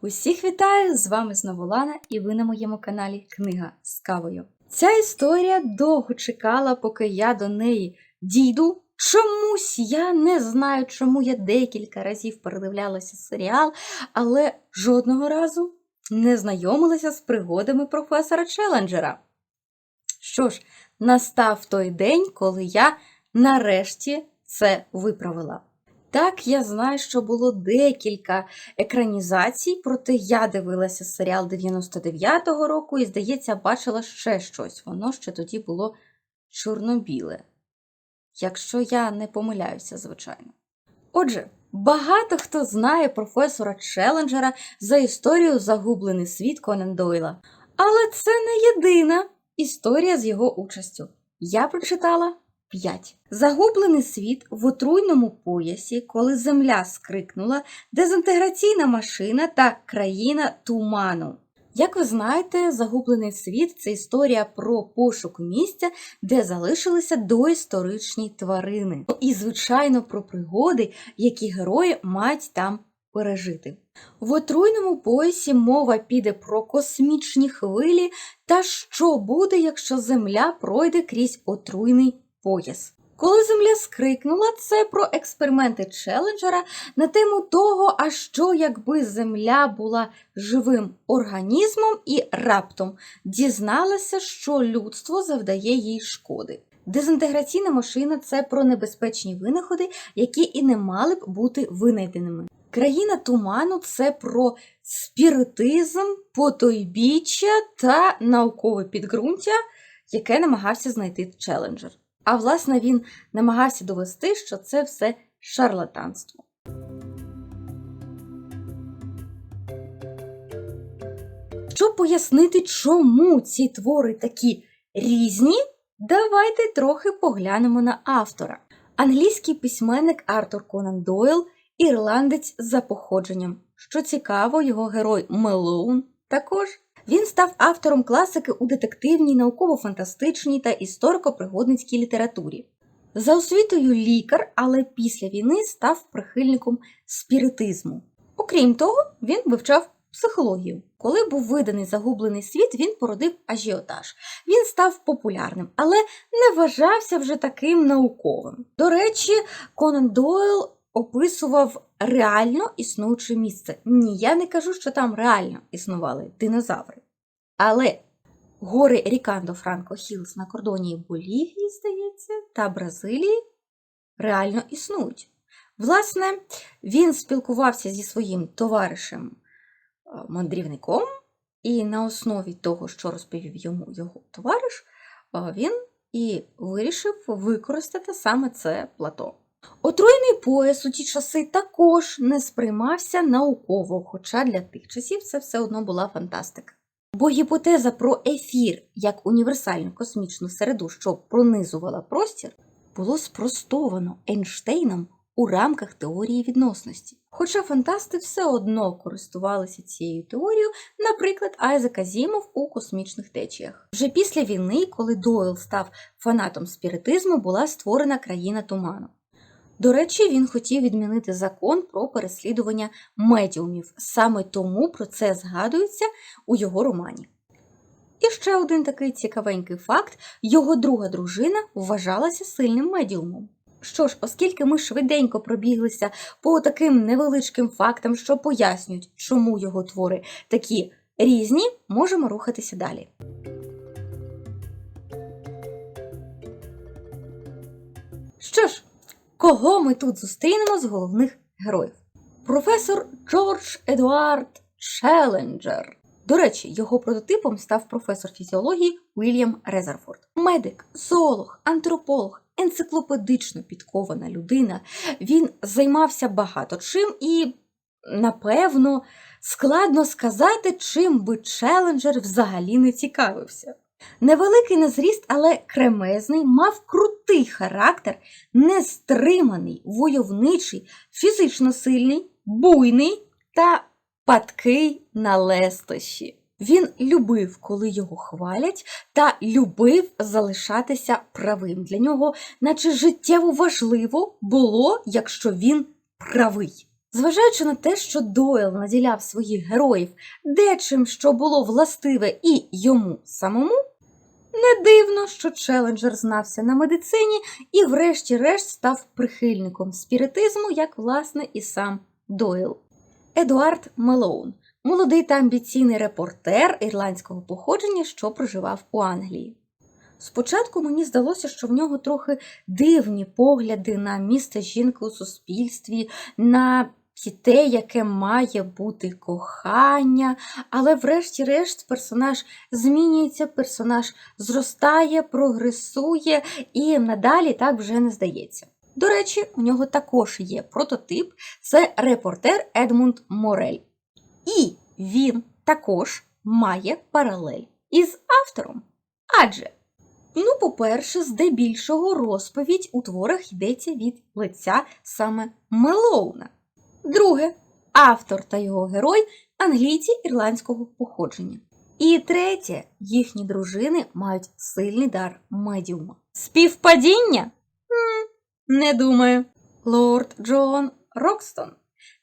Усіх вітаю! З вами знову Лана, і ви на моєму каналі Книга з кавою. Ця історія довго чекала, поки я до неї дійду. Чомусь я не знаю, чому я декілька разів передивлялася серіал, але жодного разу не знайомилася з пригодами професора Челенджера. Що ж, настав той день, коли я нарешті це виправила. Так, я знаю, що було декілька екранізацій, проте я дивилася серіал 99-го року і, здається, бачила ще щось. Воно ще тоді було чорно-біле. Якщо я не помиляюся, звичайно. Отже, багато хто знає професора Челенджера за історію Загублений світ Конан Дойла. Але це не єдина історія з його участю. Я прочитала 5. Загублений світ в отруйному поясі, коли земля скрикнула, дезінтеграційна машина та країна туману. Як ви знаєте, загублений світ це історія про пошук місця, де залишилися доісторичні тварини. І, звичайно, про пригоди, які герої мають там пережити. В отруйному поясі мова піде про космічні хвилі та що буде, якщо Земля пройде крізь отруйний пояс. Коли Земля скрикнула, це про експерименти Челенджера на тему того, а що якби Земля була живим організмом і раптом дізналася, що людство завдає їй шкоди. Дезінтеграційна машина це про небезпечні винаходи, які і не мали б бути винайденими. Країна туману це про спіритизм, потойбіччя та наукове підґрунтя, яке намагався знайти Челенджер. А власне він намагався довести, що це все шарлатанство. Щоб пояснити, чому ці твори такі різні, давайте трохи поглянемо на автора. Англійський письменник Артур Конан Дойл, ірландець за походженням. Що цікаво, його герой Мелоун також. Він став автором класики у детективній, науково-фантастичній та історико-пригодницькій літературі. За освітою лікар, але після війни став прихильником спіритизму. Окрім того, він вивчав психологію. Коли був виданий загублений світ, він породив ажіотаж. Він став популярним, але не вважався вже таким науковим. До речі, Конан Дойл описував реально існуюче місце. Ні, я не кажу, що там реально існували динозаври. Але гори Рікандо Франко Хілс на кордоні Болівії, здається, та Бразилії реально існують. Власне, він спілкувався зі своїм товаришем е, мандрівником, і на основі того, що розповів йому його товариш, е, він і вирішив використати саме це плато. Отруйний пояс у ті часи також не сприймався науково, хоча для тих часів це все одно була фантастика. Бо гіпотеза про ефір як універсальну космічну середу, що пронизувала простір, було спростовано Ейнштейном у рамках теорії відносності. Хоча фантасти все одно користувалися цією теорією, наприклад, Айзек Азімов у космічних течіях. Вже після війни, коли Дойл став фанатом спіритизму, була створена країна туману. До речі, він хотів відмінити закон про переслідування медіумів. Саме тому про це згадується у його романі. І ще один такий цікавенький факт: його друга дружина вважалася сильним медіумом. Що ж, оскільки ми швиденько пробіглися по таким невеличким фактам, що пояснюють, чому його твори такі різні, можемо рухатися далі. Що ж, Кого ми тут зустрінемо з головних героїв? Професор Джордж Едуард Челенджер. До речі, його прототипом став професор фізіології Уільям Резерфорд. Медик, зоолог, антрополог, енциклопедично підкована людина. Він займався багато чим і, напевно, складно сказати, чим би Челенджер взагалі не цікавився. Невеликий на зріст, але кремезний, мав крутий характер, нестриманий, войовничий, фізично сильний, буйний та падкий на лестощі. Він любив, коли його хвалять, та любив залишатися правим. Для нього, наче життєво важливо було, якщо він правий. Зважаючи на те, що Дойл наділяв своїх героїв дечим, що було властиве і йому самому, не дивно, що Челенджер знався на медицині і, врешті-решт, став прихильником спіритизму, як, власне, і сам Дойл. Едуард Мелоун молодий та амбіційний репортер ірландського походження, що проживав у Англії. Спочатку мені здалося, що в нього трохи дивні погляди на місце жінки у суспільстві, на те, яке має бути кохання, але врешті-решт персонаж змінюється, персонаж зростає, прогресує і надалі так вже не здається. До речі, у нього також є прототип це репортер Едмунд Морель. І він також має паралель із автором. Адже, ну, по-перше, здебільшого розповідь у творах йдеться від лиця саме Мелоуна. Друге, автор та його герой англійці ірландського походження. І третє, їхні дружини мають сильний дар медіума. Співпадіння? М, не думаю. Лорд Джон Рокстон.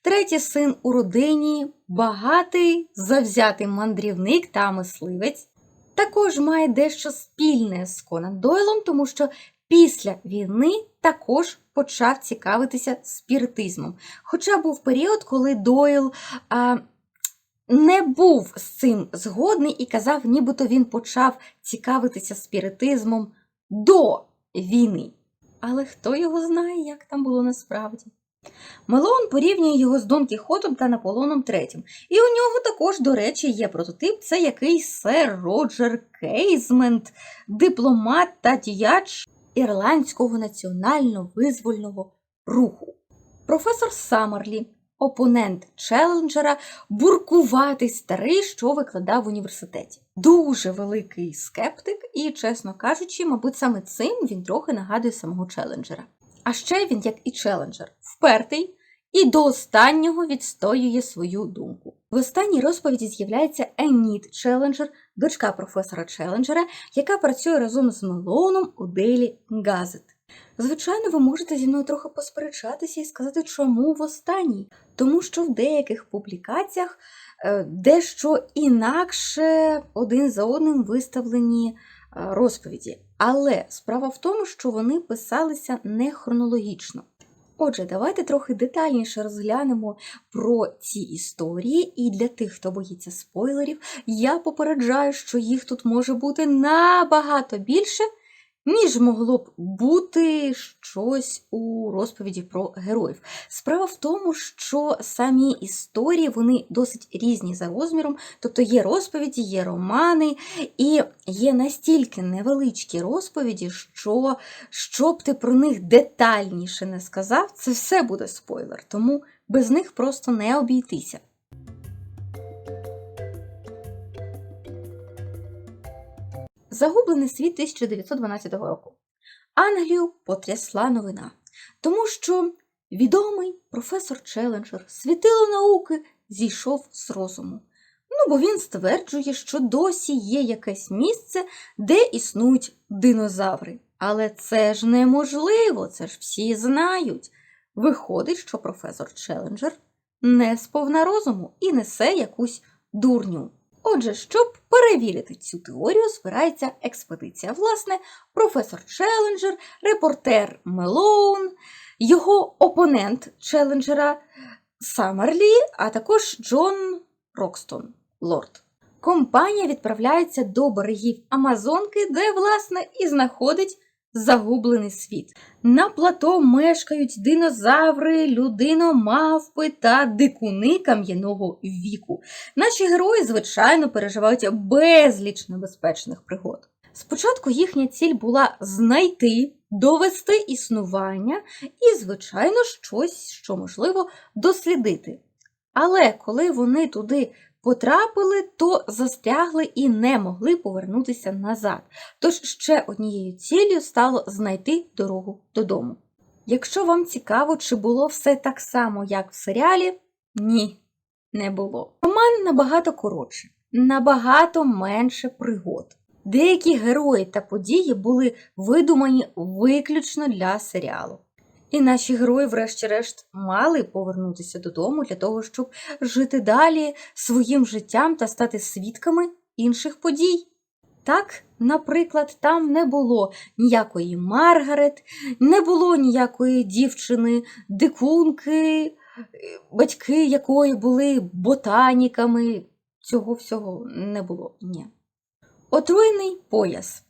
Третій син у родині, багатий, завзятий мандрівник та мисливець. Також має дещо спільне з Конан Дойлом, тому що після війни також почав цікавитися спіритизмом. Хоча був період, коли Дойл а, не був з цим згодний і казав, нібито він почав цікавитися спіритизмом до війни. Але хто його знає, як там було насправді? Мелоун порівнює його з Дон Кіхотом та Наполеоном III. І у нього також, до речі, є прототип це якийсь сер Роджер Кейзмент, дипломат та діяч ірландського національно-визвольного руху. Професор Саммерлі, опонент Челенджера, буркуватий старий, що викладав в університеті. Дуже великий скептик, і, чесно кажучи, мабуть, саме цим він трохи нагадує самого Челенджера. А ще він, як і Челенджер, впертий і до останнього відстоює свою думку. В останній розповіді з'являється Еніт Челенджер, дочка професора Челенджера, яка працює разом з Мелоуном у Дейлі Газет. Звичайно, ви можете зі мною трохи посперечатися і сказати, чому в останній. Тому що в деяких публікаціях е, дещо інакше один за одним виставлені е, розповіді. Але справа в тому, що вони писалися не хронологічно. Отже, давайте трохи детальніше розглянемо про ці історії, і для тих, хто боїться спойлерів, я попереджаю, що їх тут може бути набагато більше, ніж могло б бути щось у розповіді про героїв. Справа в тому, що самі історії вони досить різні за розміром, тобто є розповіді, є романи, і є настільки невеличкі розповіді, що щоб ти про них детальніше не сказав, це все буде спойлер, тому без них просто не обійтися. Загублений світ 1912 року. Англію потрясла новина, тому що відомий професор Челенджер світило науки зійшов з розуму. Ну, бо він стверджує, що досі є якесь місце, де існують динозаври. Але це ж неможливо, це ж всі знають. Виходить, що професор Челенджер не сповна розуму і несе якусь дурню. Отже, щоб перевірити цю теорію, збирається експедиція. Власне, професор Челенджер, репортер Мелоун, його опонент Челенджера Саммерлі, а також Джон Рокстон, лорд. Компанія відправляється до берегів Амазонки, де, власне, і знаходить загублений світ. На плато мешкають динозаври, людиномавпи та дикуни кам'яного віку. Наші герої, звичайно, переживають безліч небезпечних пригод. Спочатку їхня ціль була знайти, довести існування і, звичайно, щось, що можливо, дослідити. Але коли вони туди потрапили, то застрягли і не могли повернутися назад. Тож ще однією ціллю стало знайти дорогу додому. Якщо вам цікаво, чи було все так само, як в серіалі, ні, не було. Роман набагато коротше, набагато менше пригод. Деякі герої та події були видумані виключно для серіалу. І наші герої, врешті-решт, мали повернутися додому для того, щоб жити далі своїм життям та стати свідками інших подій. Так, наприклад, там не було ніякої Маргарет, не було ніякої дівчини, дикунки, батьки якої були ботаніками. Цього всього не було. Ні. Отруєний пояс.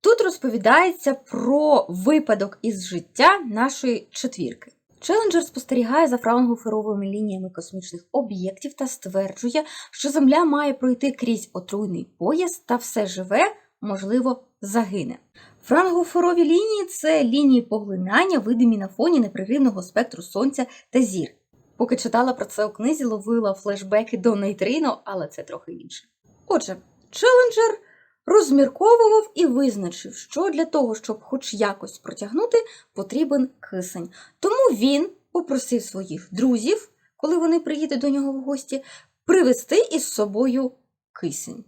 Тут розповідається про випадок із життя нашої четвірки. Челенджер спостерігає за фраунгоферовими лініями космічних об'єктів та стверджує, що Земля має пройти крізь отруйний пояс та все живе, можливо, загине. Франгоферові лінії це лінії поглинання, видимі на фоні непреривного спектру сонця та зір. Поки читала про це у книзі, ловила флешбеки до нейтрино, але це трохи інше. Отже, челенджер розмірковував і визначив, що для того, щоб хоч якось протягнути, потрібен кисень. Тому він попросив своїх друзів, коли вони приїдуть до нього в гості, привезти із собою кисень.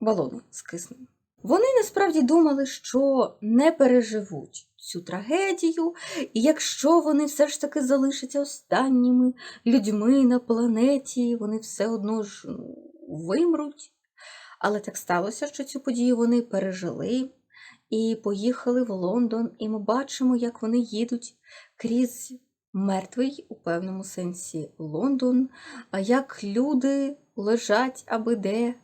Балони з киснем. Вони насправді думали, що не переживуть цю трагедію, і якщо вони все ж таки залишаться останніми людьми на планеті, вони все одно ж ну, вимруть. Але так сталося, що цю подію вони пережили і поїхали в Лондон, і ми бачимо, як вони їдуть крізь мертвий у певному сенсі Лондон, як люди лежать аби де,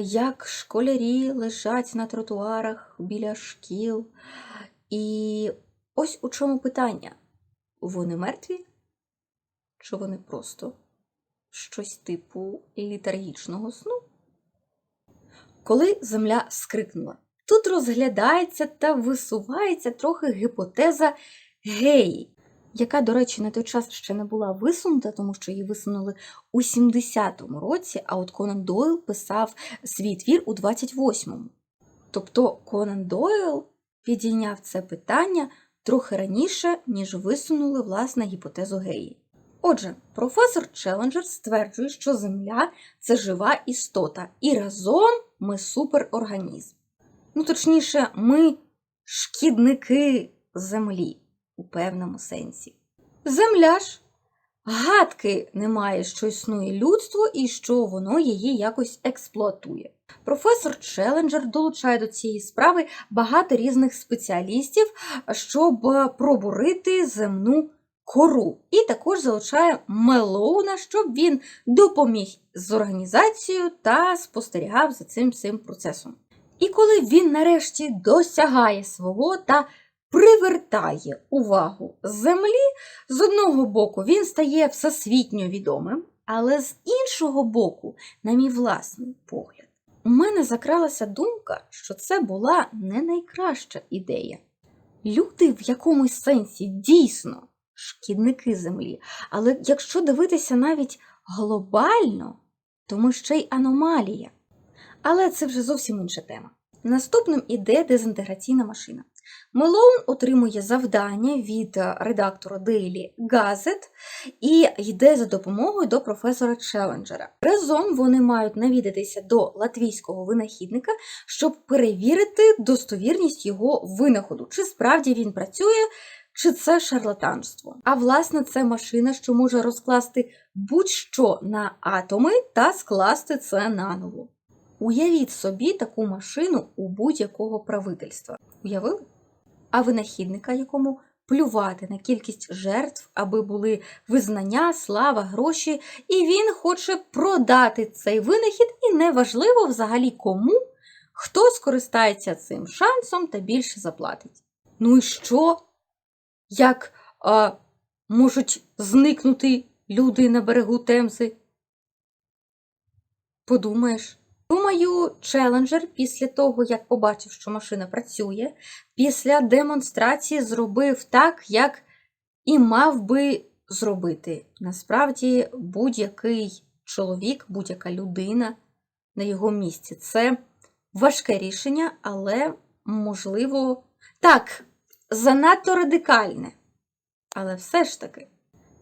як школярі лежать на тротуарах біля шкіл. І ось у чому питання: вони мертві? Чи вони просто щось типу літаргічного сну? Коли земля скрикнула. Тут розглядається та висувається трохи гіпотеза геї, яка, до речі, на той час ще не була висунута, тому що її висунули у 70-му році, а от Конан Дойл писав свій твір у 28-му. Тобто Конан Дойл підійняв це питання трохи раніше, ніж висунули власне гіпотезу геї. Отже, професор Челенджер стверджує, що Земля це жива істота, і разом ми суперорганізм. Ну, точніше, ми шкідники Землі у певному сенсі. Земля ж гадки немає, що існує людство і що воно її якось експлуатує. Професор Челенджер долучає до цієї справи багато різних спеціалістів, щоб пробурити земну кору. І також залучає Мелоуна, щоб він допоміг з організацією та спостерігав за цим цим процесом. І коли він нарешті досягає свого та привертає увагу землі, з одного боку він стає всесвітньо відомим, але з іншого боку, на мій власний погляд, у мене закралася думка, що це була не найкраща ідея. Люди в якомусь сенсі дійсно шкідники землі. Але якщо дивитися навіть глобально, то ми ще й аномалія. Але це вже зовсім інша тема. Наступним іде дезінтеграційна машина. Мелоун отримує завдання від редактора Daily Gazette і йде за допомогою до професора Челенджера. Разом вони мають навідатися до латвійського винахідника, щоб перевірити достовірність його винаходу, чи справді він працює, чи це шарлатанство. А власне, це машина, що може розкласти будь-що на атоми та скласти це наново. Уявіть собі таку машину у будь-якого правительства. Уявили? А винахідника, якому плювати на кількість жертв, аби були визнання, слава, гроші, і він хоче продати цей винахід, і неважливо взагалі кому, хто скористається цим шансом та більше заплатить. Ну і що? Як а, можуть зникнути люди на берегу Темзи? Подумаєш. Думаю, челенджер після того, як побачив, що машина працює, після демонстрації зробив так, як і мав би зробити. Насправді, будь-який чоловік, будь-яка людина на його місці. Це важке рішення, але можливо. Так, занадто радикальне. Але все ж таки,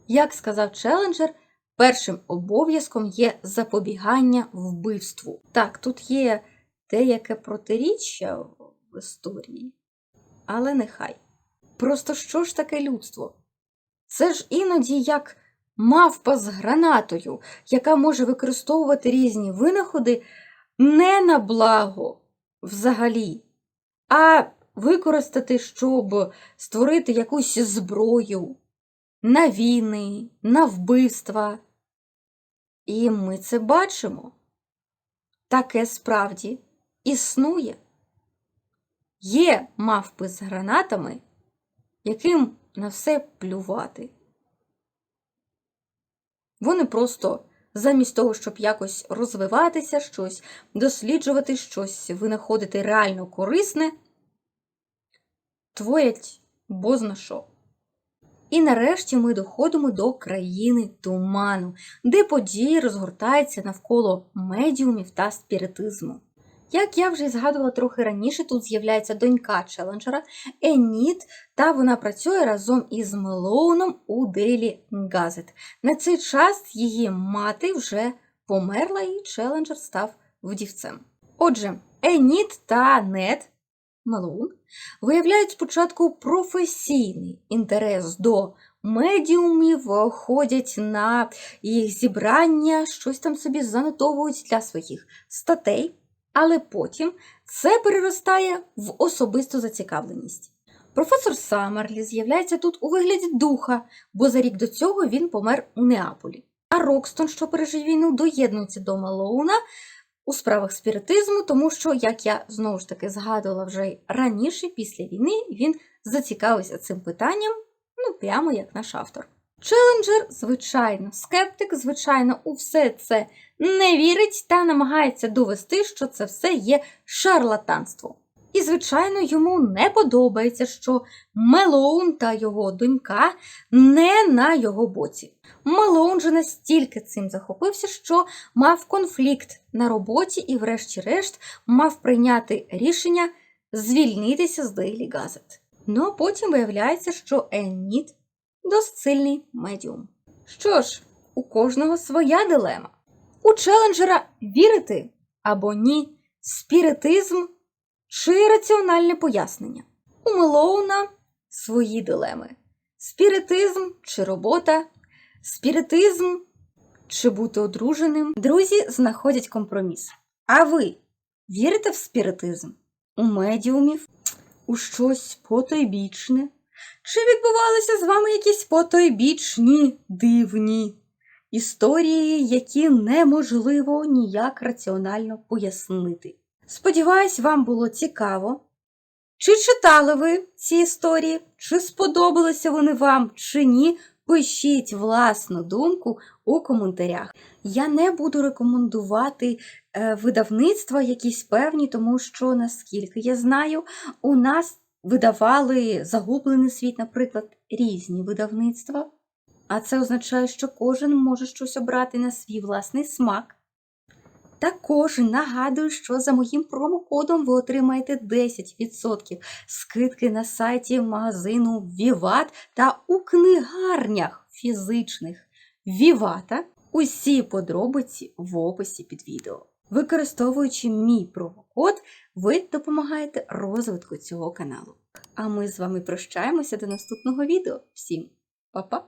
як сказав челенджер, першим обов'язком є запобігання вбивству. Так, тут є деяке протиріччя в історії, але нехай. Просто що ж таке людство? Це ж іноді як мавпа з гранатою, яка може використовувати різні винаходи не на благо взагалі, а використати, щоб створити якусь зброю на війни, на вбивства. І ми це бачимо. Таке справді існує. Є мавпи з гранатами, яким на все плювати. Вони просто замість того, щоб якось розвиватися, щось досліджувати, щось винаходити реально корисне, творять бозна що. І нарешті ми доходимо до країни туману, де події розгортаються навколо медіумів та спіритизму. Як я вже згадувала трохи раніше, тут з'являється донька челенджера Еніт, та вона працює разом із Мелоуном у Daily Gazette. На цей час її мати вже померла і челенджер став вдівцем. Отже, Еніт та Нед Мелоун виявляють спочатку професійний інтерес до медіумів, ходять на їх зібрання, щось там собі занотовують для своїх статей, але потім це переростає в особисту зацікавленість. Професор Саммерлі з'являється тут у вигляді духа, бо за рік до цього він помер у Неаполі. А Рокстон, що пережив війну, доєднується до Малоуна у справах спіритизму, тому що, як я знову ж таки згадувала вже раніше, після війни, він зацікавився цим питанням, ну прямо як наш автор. Челенджер, звичайно, скептик, звичайно, у все це не вірить та намагається довести, що це все є шарлатанство. І, звичайно, йому не подобається, що Мелоун та його донька не на його боці. Мелоун же настільки цим захопився, що мав конфлікт на роботі і, врешті-решт, мав прийняти рішення звільнитися з Daily Gazette. Ну а потім виявляється, що Енніт досить сильний медіум. Що ж, у кожного своя дилема. У челенджера вірити або ні, спіритизм чи раціональне пояснення. У Мелоуна свої дилеми: спіритизм чи робота, спіритизм чи бути одруженим. Друзі знаходять компроміс. А ви вірите в спіритизм? У медіумів? У щось потойбічне? Чи відбувалися з вами якісь потойбічні дивні історії, які неможливо ніяк раціонально пояснити? Сподіваюсь, вам було цікаво. Чи читали ви ці історії, чи сподобалися вони вам, чи ні? Пишіть власну думку у коментарях. Я не буду рекомендувати е, видавництва якісь певні, тому що, наскільки я знаю, у нас видавали загублений світ, наприклад, різні видавництва. А це означає, що кожен може щось обрати на свій власний смак. Також нагадую, що за моїм промокодом ви отримаєте 10% скидки на сайті магазину Віват та у книгарнях фізичних Вівата. Усі подробиці в описі під відео. Використовуючи мій промокод, ви допомагаєте розвитку цього каналу. А ми з вами прощаємося до наступного відео. Всім па-па!